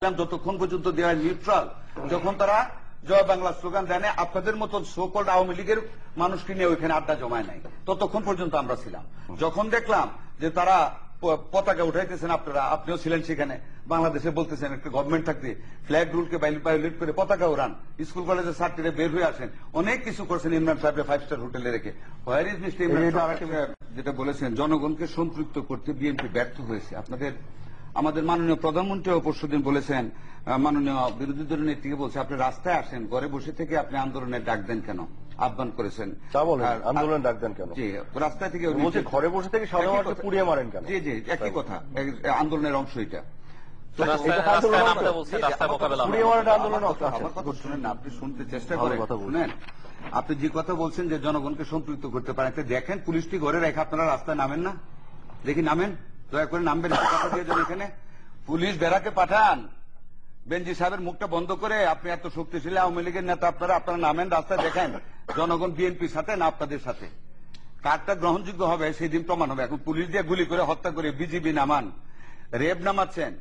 ছিলাম যতক্ষণ পর্যন্ত দেওয়া নিউট্রাল যখন তারা জয় বাংলা স্লোগান দেয় না, আপনাদের মতন সোকল্ড আওয়ামী লীগের মানুষকে নিয়ে ওইখানে আড্ডা জমায় নাই। ততক্ষণ পর্যন্ত আমরা ছিলাম। যখন দেখলাম যে তারা পতাকা উঠাইতেছেন আপনারা আপনিও ছিলেন সেখানে। বাংলাদেশে বলতেছেন একটা গভর্নমেন্ট থাকতে ফ্ল্যাগ রুলকে ভায়োলেট করে পতাকা উড়ান। স্কুল কলেজের ছাত্রীরা বের হয়ে আসেন। অনেক কিছু করছেন ইমরান সাহেবের ফাইভ স্টার হোটেলে রেখে। হোয়ার ইজ মিস্টার যেটা বলেছেন জনগণকে সম্পৃক্ত করতে বিএনপি ব্যর্থ হয়েছে। আপনাদের আমাদের মাননীয় প্রধানমন্ত্রীও পরশুদিন বলেছেন মাননীয় বিরোধী দলের নেত্রীকে বলছে আপনি রাস্তায় আসেন ঘরে বসে থেকে আপনি আন্দোলনের ডাক দেন কেন? আহ্বান করেছেন। তা বলেন, আন্দোলনের ডাক দেন কেন? জি রাস্তায় থেকে বলছে ঘরে বসে থেকে। পুড়িয়ে মারেন কেন? জি জি একই কথা আন্দোলনের অংশ এটা। আন্দোলন আন্দোলন আপনি শুনতে চেষ্টা ভালো কথা বলছেন। আপনি যে কথা বলছেন যে জনগণকে সম্পৃক্ত করতে পারেন দেখেন পুলিশটি ঘরে রেখে আপনারা রাস্তায় নামেন না? দেখি নামেন? দয়া করে নামবেন এখানে। পুলিশ বেড়াকে পাঠান। বেঞ্জি সাহেবের মুখটা বন্ধ করে, আপনি এত শক্তিশালী আওয়ামী লীগের নেতা, আপনারা আপনারা নামেন, রাস্তায় দেখেন। জনগণ বিএনপির সাথে না আপনাদের সাথে। কারটা গ্রহণযোগ্য হবে সেদিন প্রমাণ হবে। এখন পুলিশ দিয়ে গুলি করে হত্যা করে বিজিবি নামান। রেব নামাচ্ছেন,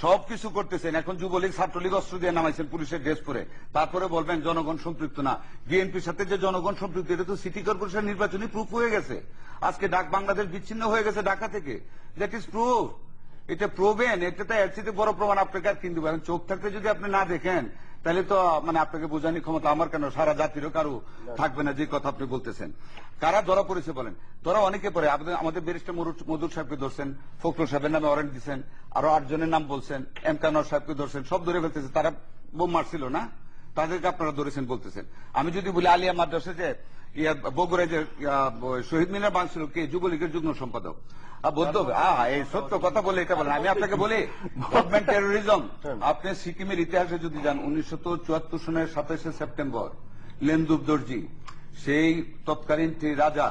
সব কিছু করতেছেন। এখন যুবলীগ, ছাত্রলীগ অস্ত্র দিয়ে নামাইছেন পুলিশের ড্রেস পরে। তারপরে বলবেন, জনগণ সম্পৃক্ত না। বিএনপির সাথে যে জনগণ সম্পৃক্ত, এটা তো সিটি কর্পোরেশন নির্বাচনী প্রুফ হয়ে গেছে। আজকে ডাক বাংলাদেশ বিচ্ছিন্ন হয়ে গেছে ঢাকা থেকে। দ্যাট ইজ প্রুফ এটা প্রবেন এটা তো এর চেয়ে বড় প্রমাণ আপনাকে আর কিনতে পারেন চোখ থাকতে যদি আপনি না দেখেন, তাহলে তো মানে আপনাকে বোঝানি ক্ষমতা আমার কেন? সারা জাতিরও কারও থাকবে না যে কথা আপনি বলতেছেন। কারা ধরা পড়েছে বলেন? ধরা অনেকে পড়ে। আমাদের- ব্যারিস্টার মধুর সাহেবকে ধরছেন, ফখরুল সাহেবের নামে ওয়ারেন্ট দিচ্ছেন আরও আটজনের নাম বলছেন, এম কানোয়ার সাহেবকে ধরছেন, সব ধরে ফেলতেছে। তারা বোম মারছিল না? তাদেরকে আপনারা ধরেছেন, বলতেছেন। আমি যদি বলি আলিয়া মাদ্রাসা যে বগুড়ায় যে শহীদ মিনার বাংছিল কে? যুবলীগের যুগ্ম সম্পাদক। এই সত্য কথা বলে এটা আমি আপনাকে বলি, গভর্নমেন্ট টেরোরিজম আপনি সিকিমের ইতিহাসে যদি যান, উনিশশো চুয়াত্তর সনের সাতাশে সেপ্টেম্বর লেন্দুব দর্জি সেই তৎকালীন রাজা,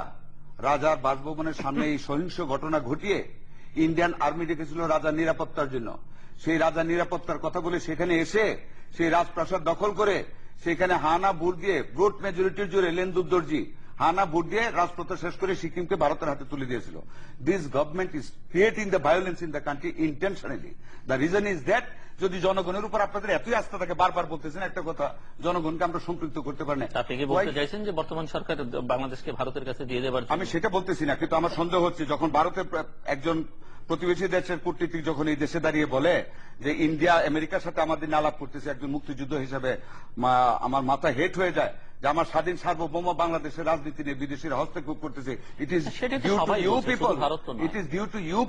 রাজার বাসভবনের সামনে এই সহিংস ঘটনা ঘটিয়ে ইন্ডিয়ান আর্মি ডেকেছিল রাজার নিরাপত্তার জন্য। সেই রাজার নিরাপত্তার কথা বলে সেখানে এসে সেই রাজপ্রাসাদ দখল করে সেখানে হানা ভোট দিয়ে ভোট মেজরিটির জোরে লেন্দুব দর্জি হানা ভোট দিয়ে রাজপথ শেষ করে সিকিমকে ভারতের হাতে তুলে দিয়েছিল। This government is creating the violence in the country intentionally the reason is that যদি জনগণের উপর আপনাদের এতই আস্থা থাকে বারবার বলতেছেন একটা কথা জনগণকে আমরা সম্পৃক্ত করতে পারি না। আপনি কি বলতে চাইছেন যে বর্তমান সরকার বাংলাদেশকে ভারতের কাছে দিয়ে দেবার আমি সেটা বলতেছি না কিন্তু আমার সন্দেহ হচ্ছে যখন ভারতের একজন প্রতিবেশী দেশের কূটনীতিক যখন এই দেশে দাঁড়িয়ে বলে যে ইন্ডিয়া আমেরিকার সাথে আমাদের আলাপ করতেছে একজন মুক্তিযুদ্ধ হিসেবে আমার মাথা হেট হয়ে যায় যে আমার স্বাধীন সার্বভৌম বাংলাদেশের রাজনীতি নিয়ে বিদেশিরা হস্তক্ষেপ করতেছে। It is due to you people it is due to you